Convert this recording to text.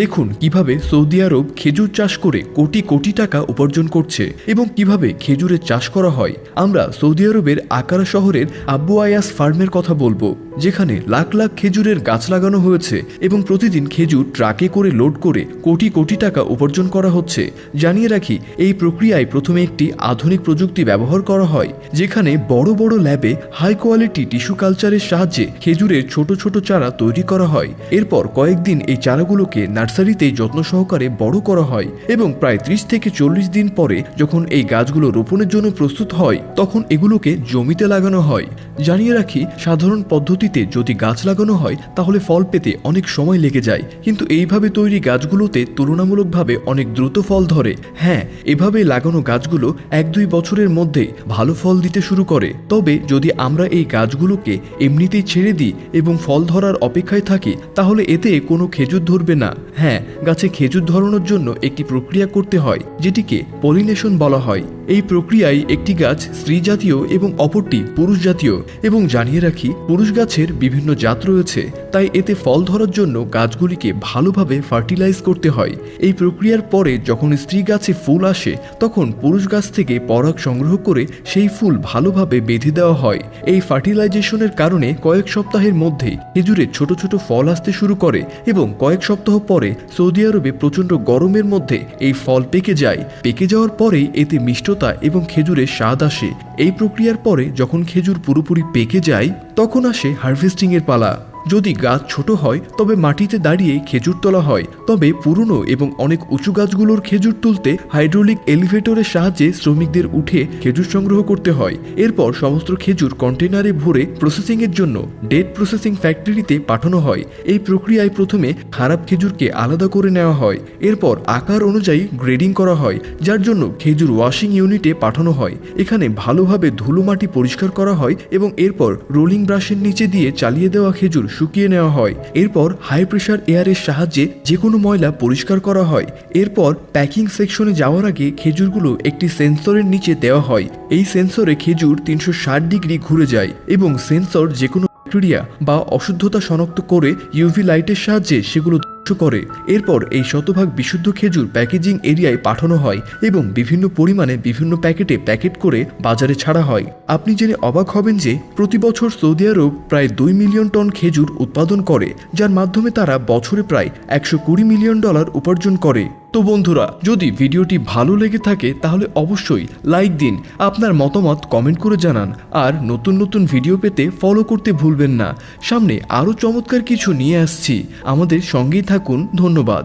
দেখুন কীভাবে সৌদি আরব খেজুর চাষ করে কোটি কোটি টাকা উপার্জন করছে এবং কীভাবে খেজুরের চাষ করা হয়। আমরা সৌদি আরবের আকারা শহরের আব্বু আয়াস ফার্মের কথা বলব, যেখানে লাখ লাখ খেজুরের গাছ লাগানো হয়েছে এবং প্রতিদিন খেজুর ট্রাকে করে লোড করে কোটি কোটি টাকা উপার্জন করা হচ্ছে। জানিয়ে রাখি, এই প্রক্রিয়ায় প্রথমে একটি আধুনিক প্রযুক্তি ব্যবহার করা হয়, যেখানে বড় বড় ল্যাবে হাই কোয়ালিটি টিস্যু কালচারের সাহায্যে খেজুরের ছোট ছোট চারা তৈরি করা হয়। এরপর কয়েকদিন এই চারাগুলোকে নার্সারিতে যত্ন সহকারে বড় করা হয় এবং প্রায় ত্রিশ থেকে চল্লিশ দিন পরে যখন এই গাছগুলো রোপণের জন্য প্রস্তুত হয়, তখন এগুলোকে জমিতে লাগানো হয়। জানিয়ে রাখি, সাধারণ পদ্ধতিতে যদি গাছ লাগানো হয়, তাহলে ফল পেতে অনেক সময় লেগে যায়। কিন্তু এইভাবে তৈরি গাছগুলোতে তুলনামূলকভাবে অনেক দ্রুত ফল ধরে। হ্যাঁ এভাবে লাগানো গাছগুলো এক দুই বছরের মধ্যে ভালো ফল দিতে শুরু করে। তবে যদি আমরা এই গাছগুলোকে এমনিতেই ছেড়ে দিই এবং ফল ধরার অপেক্ষায় থাকি, তাহলে এতে কোনো খেজুর ধরবে না। হ্যাঁ গাছে খেজুর ধরানোর জন্য একটি প্রক্রিয়া করতে হয় যেটিকে পলিনেশন বলা হয়। এই প্রক্রিয়ায় একটি গাছ স্ত্রী জাতীয় এবং অপরটি পুরুষ জাতীয় এবং জানিয়ে রাখি, পুরুষ গাছের বিভিন্ন জাত রয়েছে, তাই এতে ফল ধরার জন্য গাছগুলিকে ভালোভাবে ফার্টিলাইজ করতে হয়। এই প্রক্রিয়ার পরে যখন স্ত্রী গাছে ফুল আসে, তখন পুরুষ গাছ থেকে পরাগ সংগ্রহ করে সেই ফুল ভালোভাবে বেঁধে দেওয়া হয়। এই ফার্টিলাইজেশনের কারণে কয়েক সপ্তাহের মধ্যেই খেজুরে ছোট ছোট ফল আসতে শুরু করে এবং কয়েক সপ্তাহ পরে সৌদি আরবে প্রচণ্ড গরমের মধ্যে এই ফল পেকে যায়। পেকে যাওয়ার পরেই এতে মিষ্টতা এবং খেজুরের স্বাদ আসে। এই প্রক্রিয়ার পরে যখন খেজুর পুরোপুরি পেকে যায়, তখন আসে হারভেস্টিংয়ের পালা। যদি গাছ ছোট হয়, তবে মাটিতে দাঁড়িয়ে খেজুর তোলা হয়। তবে পুরনো এবং অনেক উঁচু গাছগুলোর খেজুর তুলতে হাইড্রোলিক এলিভেটরের সাহায্যে শ্রমিকদের উঠে খেজুর সংগ্রহ করতে হয়। এরপর সমস্ত খেজুর কন্টেনারে ভরে প্রসেসিংয়ের জন্য ডেট প্রসেসিং ফ্যাক্টরিতে পাঠানো হয়। এই প্রক্রিয়ায় প্রথমে খারাপ খেজুরকে আলাদা করে নেওয়া হয়। এরপর আকার অনুযায়ী গ্রেডিং করা হয়, যার জন্য খেজুর ওয়াশিং ইউনিটে পাঠানো হয়। এখানে ভালোভাবে ধুলো মাটি পরিষ্কার করা হয় এবং এরপর রোলিং ব্রাশের নিচে দিয়ে চালিয়ে দেওয়া খেজুর শুকিয়ে নেওয়া হয়। এরপর হাই প্রেশার এয়ারের সাহায্যে যে কোনো ময়লা পরিষ্কার করা হয়। এরপর প্যাকিং সেকশনে যাওয়ার আগে খেজুরগুলো একটি সেন্সরের নিচে দেওয়া হয়। এই সেন্সরে খেজুর তিনশো ষাট ডিগ্রি ঘুরে যায় এবং সেন্সর যে কোনো ব্যাকটেরিয়া বা অশুদ্ধতা শনাক্ত করে ইউভি লাইটের সাহায্যে সেগুলো করে। এরপর এই শতভাগ বিশুদ্ধ খেজুর প্যাকেজিং এরিয়ায় পাঠানো হয় এবং বিভিন্ন পরিমাণে বিভিন্ন প্যাকেটে প্যাকেট করে বাজারে ছাড়া হয়। আপনি জেনে অবাক হবেন যে প্রতি বছর সৌদি আরব প্রায় দুই মিলিয়ন টন খেজুর উৎপাদন করে, যার মাধ্যমে তারা বছরে প্রায় একশো কুড়ি মিলিয়ন ডলার উপার্জন করে। তো বন্ধুরা, যদি ভিডিওটি ভালো লেগে থাকে, তাহলে অবশ্যই লাইক দিন, আপনার মতামত কমেন্ট করে জানান, আর নতুন নতুন ভিডিও পেতে ফলো করতে ভুলবেন না। সামনে আরও চমৎকার কিছু নিয়ে আসছি। আমাদের সঙ্গেই থাকুন, ধন্যবাদ।